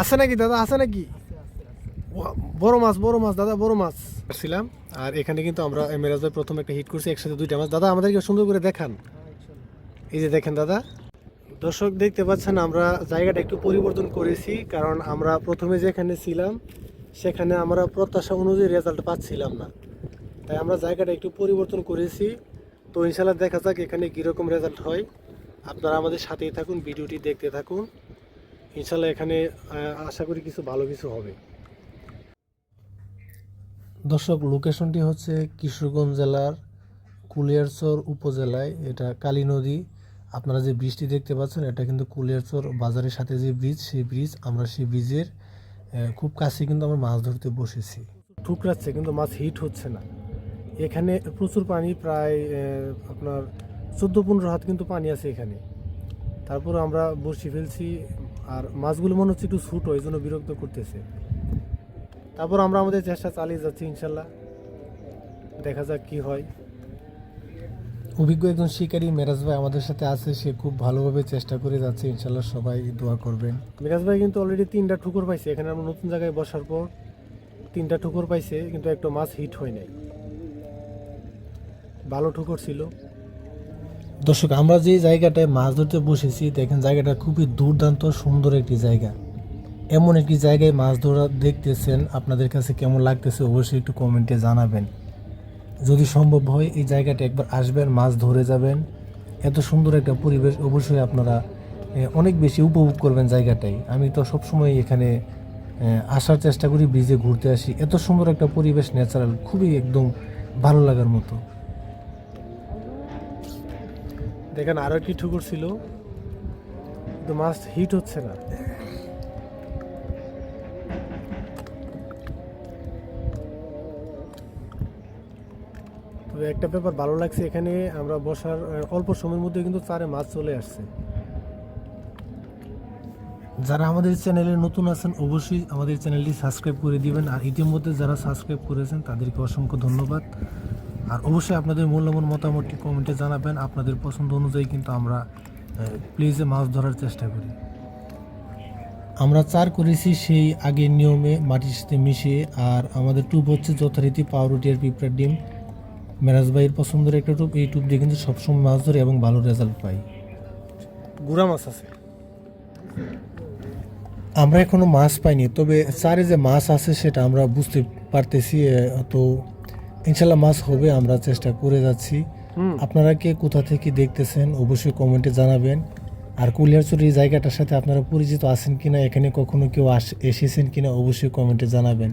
আছে নাকি দাদা? আছে নাকি? বড় মাছ বড় মাছ, দাদা, বড় মাছ। ছিলাম আর এখানে কিন্তু আমরা মেরাজ ভাই প্রথম একটা হিট করছি, একসাথে দুইটা মাছ। দাদা, আমাদেরকে সুন্দর করে দেখান। এই যে দেখেন, দাদা। দর্শক, দেখতে পাচ্ছেন, আমরা জায়গাটা একটু পরিবর্তন করেছি, কারণ আমরা প্রথমে যেখানে ছিলাম, সেখানে আমরা প্রত্যাশা অনুযায়ী রেজাল্ট পাচ্ছিলাম না। তাই আমরা জায়গাটা একটু পরিবর্তন করেছি। তো ইনশাল্লাহ দেখা যাক এখানে কীরকম রেজাল্ট হয়। আপনারা আমাদের সাথেই থাকুন, ভিডিওটি দেখতে থাকুন। ইনশাল্লাহ এখানে আশা করি কিছু ভালো কিছু হবে। দর্শক লোকেশনটি হচ্ছে কিশোরগঞ্জ জেলার কুলিয়ারচর উপজেলায় এটা কালী নদী। আপনারা যে ব্রিজটি দেখতে পাচ্ছেন এটা কিন্তু কুলিয়ারচর বাজারের সাথে যে ব্রিজ সেই ব্রিজ আমরা সেই ব্রিজের খুব কাছে কিন্তু আমরা মাছ ধরতে বসেছি। ঠুকরাচ্ছে কিন্তু মাছ হিট হচ্ছে না। এখানে প্রচুর পানি প্রায় আপনার চোদ্দ পনেরো হাত কিন্তু পানি আছে এখানে। তারপর আমরা বসি ফেলছি আর মাছগুলো মনে হচ্ছে একটু ছোটো, এই জন্য বিরক্ত করতেছে। তারপর আমরা আমাদের চেষ্টা চালিয়ে যাচ্ছি ইনশাল্লাহ। দেখা যাক কি হয়। অভিজ্ঞ একজন শিকারী মেরাজ ভাই আমাদের সাথে আছে, সে খুব ভালোভাবে চেষ্টা করে যাচ্ছে। ইনশাল্লাহ সবাই দোয়া করবেন। মেরাজ ভাই কিন্তু অলরেডি তিনটা ঠুকুর পাইছে। এখানে আমরা নতুন জায়গায় বসার পর তিনটা ঠুকুর পাইছে, কিন্তু একটা মাছ হিট হয় নাই। ভালো ঠুকুর ছিল। দর্শক, আমরা যে জায়গাটায় মাছ ধরতে বসেছি, দেখেন জায়গাটা খুবই দুর্দান্ত, সুন্দর একটি জায়গা। এমন একটি জায়গায় মাছ ধরা দেখতেছেন, আপনাদের কাছে কেমন লাগতেছে অবশ্যই একটু কমেন্টে জানাবেন। যদি সম্ভব হয়, এই জায়গাটা একবার আসবেন, মাছ ধরে যাবেন। এত সুন্দর একটা পরিবেশ, অবশ্যই আপনারা অনেক বেশি উপভোগ করবেন জায়গাটাই। আমি তো সবসময় এখানে আসার চেষ্টা করি, ব্রিজে ঘুরতে আসি। এত সুন্দর একটা পরিবেশ ন্যাচারাল খুবই একদম ভালো লাগার মতো। দেখেন আরও একটি ঠুকুর ছিল। কিন্তু মাছ হিট হচ্ছে না। তবে একটা ব্যাপার ভালো লাগছে, এখানে আমরা বসার অল্প সময়ের মধ্যে কিন্তু চারে মাছ চলে আসছে। যারা আমাদের চ্যানেলে নতুন আছেন, অবশ্যই আমাদের চ্যানেলটি সাবস্ক্রাইব করে দিবেন। আর ইতিমধ্যে যারা সাবস্ক্রাইব করেছেন, তাদেরকে অসংখ্য ধন্যবাদ। আর অবশ্যই আপনাদের মূল্যবান মতামতটি কমেন্টে জানাবেন। আপনাদের পছন্দ অনুযায়ী কিন্তু আমরা প্লিজে মাছ ধরার চেষ্টা করি। আমরা চার করেছি সেই আগের নিয়মে মাটির সাথে মিশিয়ে। আর আমাদের টুপ হচ্ছে যথারীতি পাউরুটি আর পিঁপড়ার ডিম। মেরাজ ভাইয়ের পছন্দের একটা টুপ এই টুপ দিয়ে কিন্তু সবসময় মাছ ধরে এবং ভালো রেজাল্ট পাই। গুড়া মাছ আছে। আমরা এখনও মাছ পাইনি, তবে চারে যে মাছ আছে সেটা আমরা বুঝতে পারতেছি তো ইনশাল্লাহ মাছ হবে আমরা চেষ্টা করে যাচ্ছি। আপনারা কে কোথা থেকে দেখতেছেন অবশ্যই কমেন্টে জানাবেন। আর কুলিয়ারচুর এই জায়গাটার সাথে আপনারা পরিচিত আছেন কিনা এখানে কখনো কেউ এসেছেন কিনা অবশ্যই কমেন্টে জানাবেন।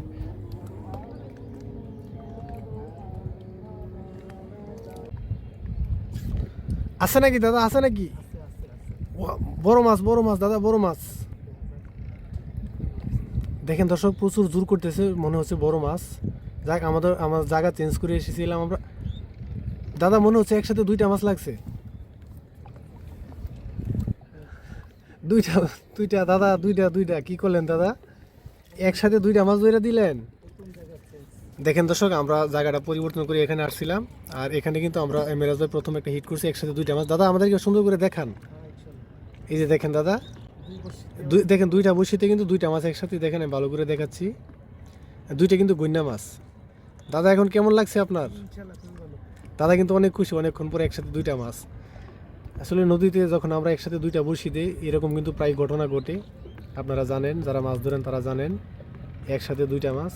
আছে নাকি দাদা? আছে নাকি? বড় মাছ বড় মাছ দাদা বড় মাছ। দেখেন দর্শক প্রচুর জোর করতেছে মনে হচ্ছে বড় মাছ। যাক, আমাদের আমার জায়গা চেঞ্জ করে এসেছিলাম আমরা। দাদা, মনে হচ্ছে একসাথে দুইটা মাছ লাগছে। দুইটা দুইটা, দাদা, দুইটা দুইটা। কি করলেন, দাদা? একসাথে দুইটা মাছ ধরে দিলেন? দেখেন দর্শক, আমরা জায়গাটা পরিবর্তন করে এখানে আসছিলাম। আর এখানে কিন্তু আমরা মেরাজ ভাই প্রথম একটা হিট করছি, একসাথে দুইটা মাছ। দাদা, আমাদেরকে সুন্দর করে দেখান। এই যে দেখেন, দাদা। দেখেন, দুইটা বসিতে কিন্তু দুইটা মাছ একসাথে, দেখেন ভালো করে দেখাচ্ছি। দুইটা কিন্তু গন্যা মাছ। দাদা এখন কেমন লাগছে আপনার? দাদা কিন্তু অনেক খুশি অনেকক্ষণ পরে একসাথে দুইটা মাছ। আসলে নদীতে যখন আমরা একসাথে দুইটা বসি দিই এরকম কিন্তু প্রায় ঘটনা ঘটে। আপনারা জানেন যারা মাছ ধরেন তারা জানেন একসাথে দুইটা মাছ।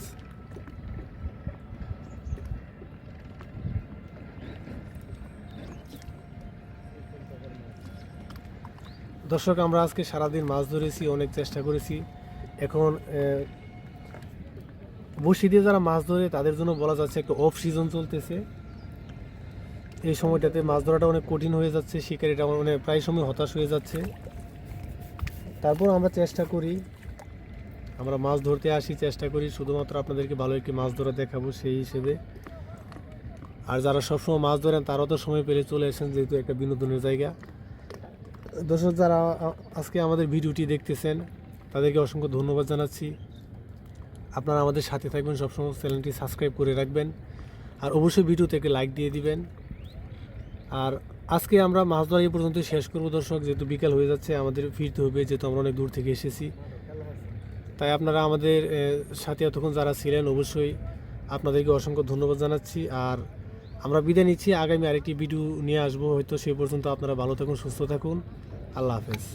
দর্শক আমরা আজকে সারাদিন মাছ ধরেছি অনেক চেষ্টা করেছি। এখন বসি দিয়ে যারা মাছ ধরে, তাদের জন্য বলা যাচ্ছে একটা অফ সিজন চলতেছে। এই সময়টাতে মাছ ধরাটা অনেক কঠিন হয়ে যাচ্ছে শিকারিটা মানে প্রায় সময় হতাশ হয়ে যাচ্ছে। তারপর আমরা চেষ্টা করি, আমরা মাছ ধরতে আসি, চেষ্টা করি শুধুমাত্র আপনাদেরকে ভালো একটি মাছ ধরা দেখাবো সেই হিসেবে। আর যারা সবসময় মাছ ধরেন, তারাও তো সময় পেলে চলে আসেন, যেহেতু একটা বিনোদনের জায়গা। দর্শক, যারা আজকে আমাদের ভিডিওটি দেখতেছেন, তাদেরকে অসংখ্য ধন্যবাদ জানাচ্ছি। আপনারা আমাদের সাথে থাকবেন, সবসময় চ্যানেলটি সাবস্ক্রাইব করে রাখবেন। আর অবশ্যই ভিডিও থেকে লাইক দিয়ে দিবেন। আর আজকে আমরা মাছ ধরা এই পর্যন্ত শেষ করব দর্শক, যেহেতু বিকাল হয়ে যাচ্ছে, আমাদের ফিরতে হবে, যেহেতু আমরা অনেক দূর থেকে এসেছি। তাই আপনারা আমাদের সাথে এতক্ষণ যারা ছিলেন, অবশ্যই আপনাদেরকে অসংখ্য ধন্যবাদ জানাচ্ছি। আর আমরা বিদায় নিচ্ছি, আগামী আরেকটি ভিডিও নিয়ে আসব। হয়তো সেই পর্যন্ত আপনারা ভালো থাকুন, সুস্থ থাকুন। আল্লাহ হাফেজ।